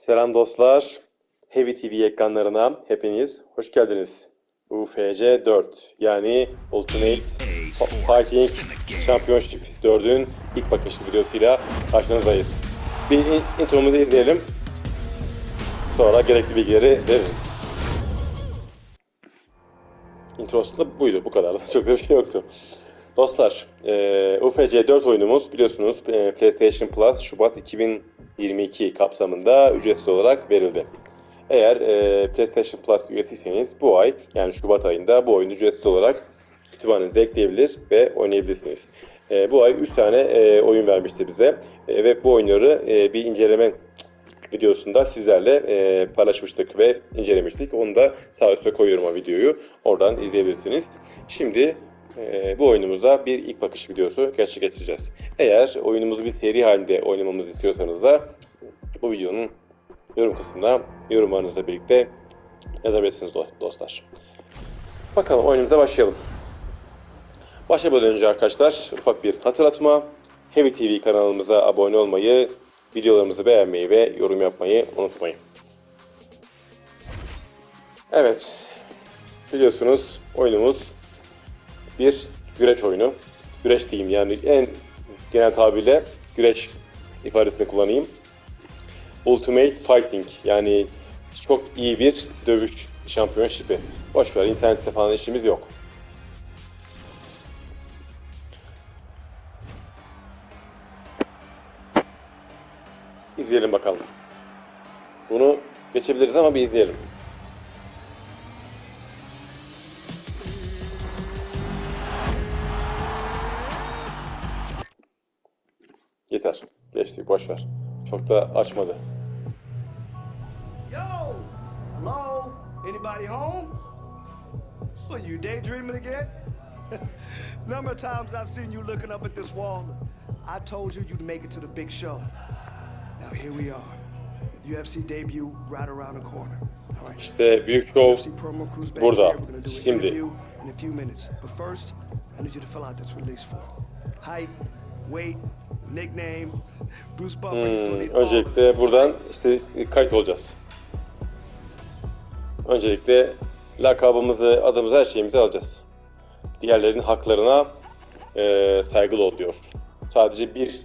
Selam dostlar. Heavy TV ekranlarına hepiniz hoş geldiniz. UFC 4 yani Ultimate Fighting Championship 4'ün ilk bakış videosuyla karşınızdayız. Bir in- intromuzu izleyelim. Sonra gerekli bilgileri veririz. Introsu da buydu bu kadar. Çok da bir şey yoktu. Dostlar, e, UFC 4 oyunumuz biliyorsunuz e, PlayStation Plus Şubat 2022 kapsamında ücretsiz olarak verildi. Eğer e, PlayStation Plus üyesiyseniz bu ay yani Şubat ayında bu oyunu ücretsiz olarak kütüphanenize ekleyebilir ve oynayabilirsiniz. E, bu ay 3 tane e, oyun vermişti bize E, ve bu oyunları e, bir inceleme videosunda sizlerle e, paylaşmıştık ve incelemiştik. Onu da sağ üstte koyuyorum o videoyu. Oradan izleyebilirsiniz. Şimdi e, bu oyunumuza bir ilk bakış videosu gerçekleştireceğiz. Eğer oyunumuzu bir seri halinde oynamamızı istiyorsanız da bu videonun yorum kısmına yorumlarınızla birlikte yazabilirsiniz do- dostlar. Bakalım oyunumuza başlayalım. Başlamadan önce arkadaşlar ufak bir hatırlatma. Heavy TV kanalımıza abone olmayı, videolarımızı beğenmeyi ve yorum yapmayı unutmayın. Evet, biliyorsunuz oyunumuz bir güreş oyunu. Güreş diyeyim yani en genel tabirle güreş ifadesini kullanayım. Ultimate Fighting yani çok iyi bir dövüş şampiyonshipi. Boş ver internette falan işimiz yok. İzleyelim bakalım. Bunu geçebiliriz ama bir izleyelim. Geçtik boş ver. Çok da açmadı. Yo! Hello? Anybody home? What, you daydreaming again? Number of times I've seen you looking up at this wall. I told you you'd make it to the big show. Now here we are. UFC debut right around the corner. All right. İşte büyük back burada. Şimdi. in a few minutes. But first, I need you to fill out this release form. Height, weight, Hmm, öncelikle buradan işte kayıt olacağız. Öncelikle lakabımızı, adımızı, her şeyimizi alacağız. Diğerlerinin haklarına eee saygılı ol diyor. Sadece bir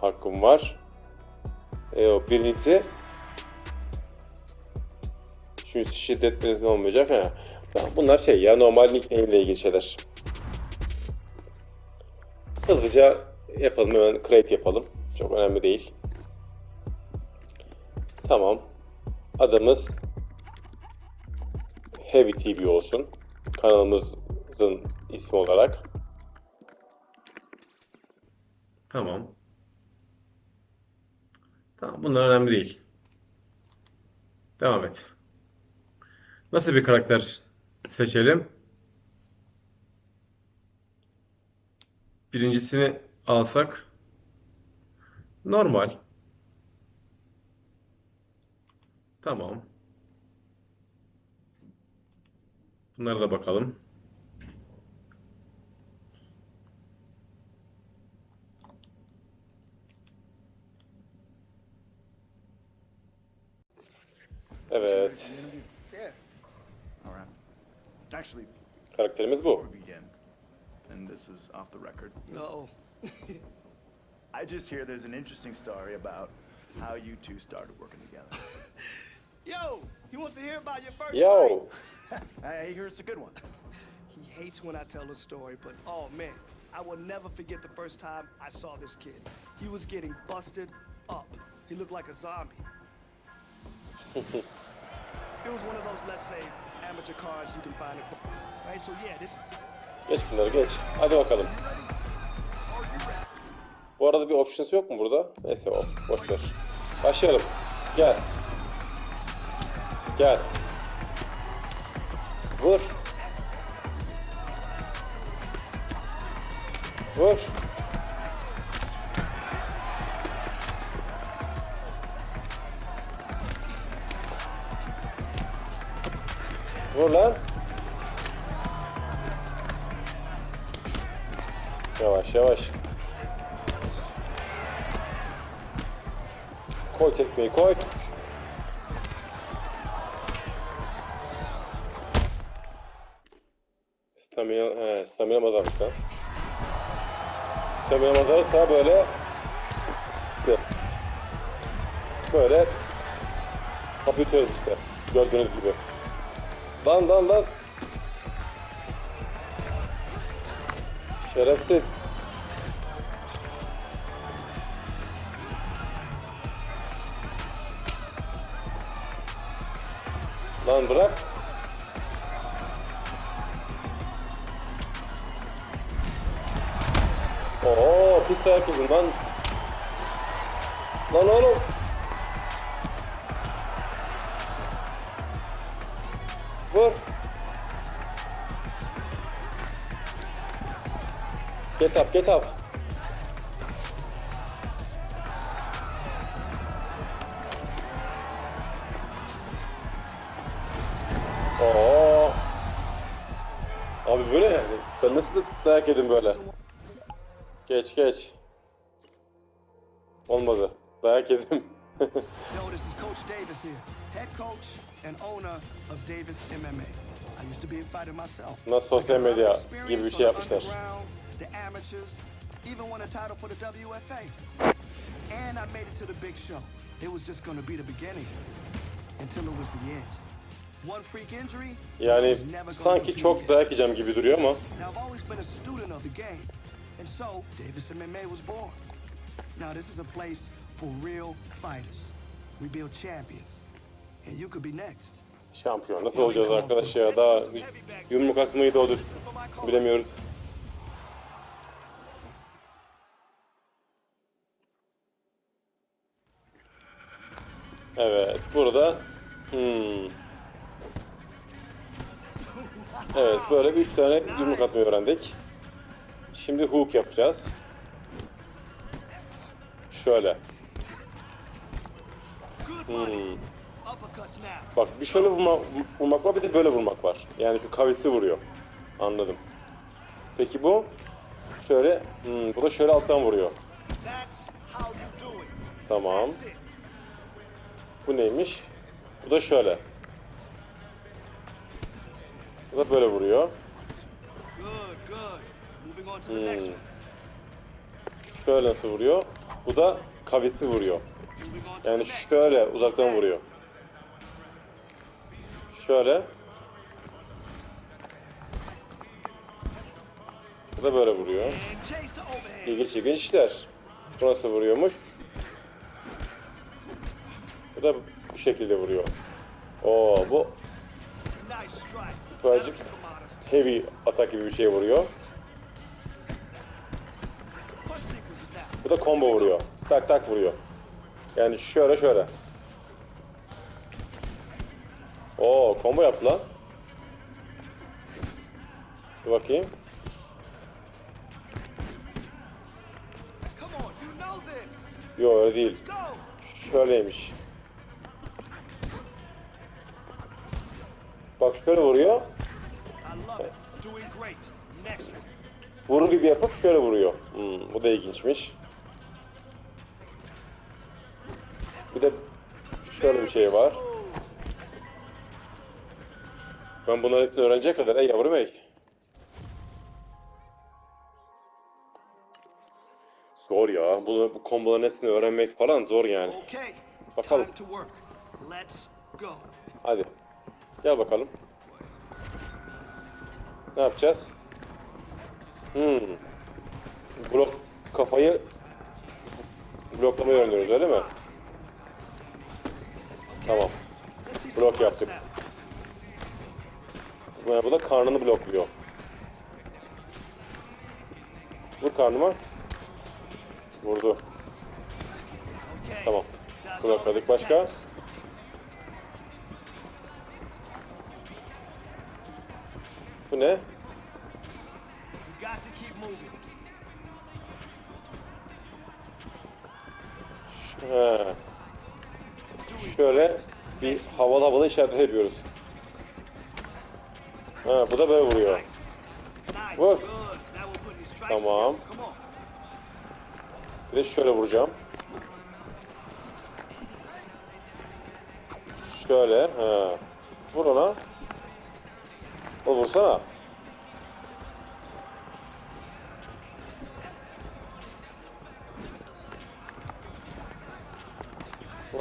hakkım var. E, o birincisi çünkü şiddet olmayacak. Ha. Bunlar şey ya normal nickname ile ilgili şeyler. Hızlıca yapalım hemen create yapalım. Çok önemli değil. Tamam. Adımız Heavy TV olsun. Kanalımızın ismi olarak. Tamam. Tamam bunlar önemli değil. Devam et. Nasıl bir karakter seçelim? Birincisini alsak normal. Tamam. Bunlara da bakalım. Evet. Karakterimiz bu. We begin, and this is off the record, No. I just hear there's an interesting story about how you two started working together. Yo, he wants to hear about your first Yo. fight. I hear it's a good one. He hates when I tell a story, but oh man, I will never forget the first time I saw this kid. He was getting busted up. He looked like a zombie. it was one of those, let's say, amateur cars you can find in. Right, so yeah, this Geç bunları geç. Hadi bakalım. Bu arada bir options yok mu burada? Neyse o. Boş ver. Başlayalım. Gel. Gel. Vur. Vur. Vur lan. Yavaş yavaş. Koy tekmeyi koy. Stamina, he, stamina lan. Stamina azalırsa böyle böyle kapatıyoruz işte. Gördüğünüz gibi. Lan lan lan. Şerefsiz. Lan bırak. Oo pis dayak yedin lan. Lan oğlum. Vur. Get up, get up. Oo. Abi böyle yani. Sen nasıl da dayak yedin böyle? Geç geç. Olmadı. Dayak yedim. Yo, this is Coach Davis here, head coach and owner of Davis MMA. I used to be a fighter myself. Nasıl sosyal medya gibi bir şey yapmışlar. The amateurs, even won a title for the WFA. And I made it to the big show. It was just gonna be the beginning until it was the end. One freak injury. Yani sanki çok dayak yiyeceğim gibi duruyor ama Now, I've always been a student of the game, and so Davis MMA was born. Now, this is a place for real fighters. We build champions, and you could be next. şampiyon. Nasıl olacağız arkadaş ya? Daha yumruk asmayı da odur. Bilemiyoruz. Evet, burada hmm. Evet, böyle üç tane yumruk atmayı öğrendik. Şimdi hook yapacağız. Şöyle. Hmm. Bak bir şöyle vurma, vurmak var bir de böyle vurmak var. Yani şu kavisi vuruyor. Anladım. Peki bu? Şöyle, hmm, bu da şöyle alttan vuruyor. Tamam. Bu neymiş? Bu da şöyle. Bu da böyle vuruyor. Hmm. Şöyle nasıl vuruyor? Bu da kavisi vuruyor. Yani şöyle uzaktan vuruyor. Şöyle. Bu da böyle vuruyor. İlginç ilginç işler. Bu nasıl vuruyormuş? Bu da bu şekilde vuruyor. Oo bu. Birazcık heavy atak gibi bir şey vuruyor. Bu da combo vuruyor. Tak tak vuruyor. Yani şöyle şöyle. Oo combo yaptı lan. Bir bakayım. Yok öyle değil. Şöyleymiş. Bak şöyle vuruyor. Vurur gibi yapıp şöyle vuruyor. Hmm, bu da ilginçmiş. Bir de şöyle bir şey var. Ben bunların hepsini öğrenecek kadar ey yavrum ey. Zor ya. Bu, bu komboların hepsini öğrenmek falan zor yani. Bakalım. Hadi. Gel bakalım. Ne yapacağız? Hmm. Blok kafayı bloklamayı öğreniyoruz öyle mi? Tamam. Blok yaptık. Bu da karnını blokluyor. Vur karnıma. Vurdu. Tamam. Blokladık. Başka? Ne? He. Şöyle bir havalı havalı işaret yapıyoruz. Ha, bu da böyle vuruyor. Vur. Tamam. Bir de şöyle vuracağım. Şöyle. Ha. Vur ona. O vursana.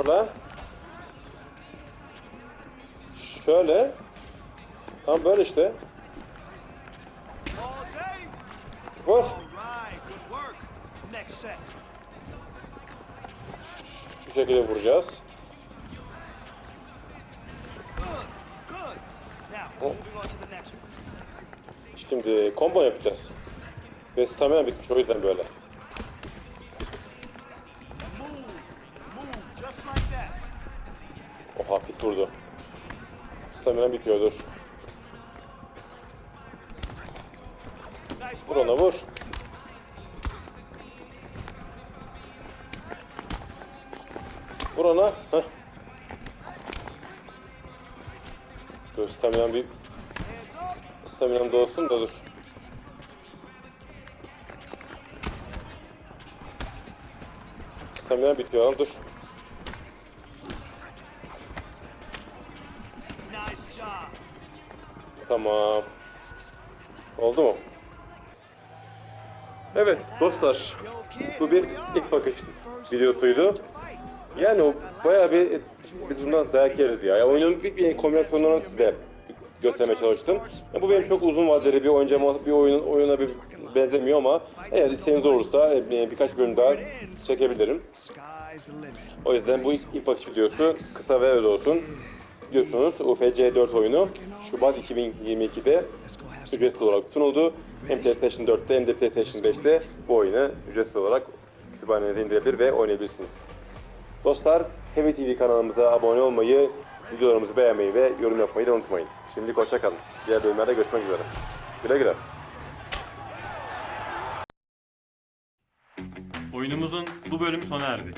Lan. Şöyle. Tam böyle işte. Vur. Şu şekilde vuracağız. Şimdi combo yapacağız. Ve stamina bitmiş o yüzden böyle. Vurdu. Stamina bitiyor dur. Vur ona vur. Vur ona. Heh. Dur staminam bir... Staminam dolsun da dur. Staminam bitiyor lan dur. Tamam. Oldu mu? Evet dostlar. Bu bir ilk bakış videosuydu. Yani o bayağı bir biz bundan dayak yeriz ya. ya oyunun bir, bir kombinasyonlarını size göstermeye çalıştım. Ya bu benim çok uzun vadeli bir oyuncama bir oyunun oyuna bir benzemiyor ama eğer isteğiniz olursa e, birkaç bölüm daha çekebilirim. O yüzden bu ilk, ilk bakış videosu kısa ve öz olsun. Biliyorsunuz UFC 4 oyunu Şubat 2022'de Let's go have some ücretsiz olarak sunuldu. Hem PlayStation 4'te hem de PlayStation 5'te bu oyunu ücretsiz olarak kütüphanenize indirebilir ve oynayabilirsiniz. Dostlar, Heavy TV kanalımıza abone olmayı, videolarımızı beğenmeyi ve yorum yapmayı da unutmayın. Şimdilik hoşçakalın. Diğer bölümlerde görüşmek üzere. Güle güle. Oyunumuzun bu bölümü sona erdi.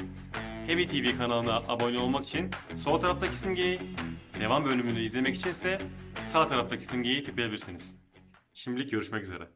Heavy TV kanalına abone olmak için sol taraftaki simgeyi, devam bölümünü izlemek için ise sağ taraftaki simgeyi tıklayabilirsiniz. Şimdilik görüşmek üzere.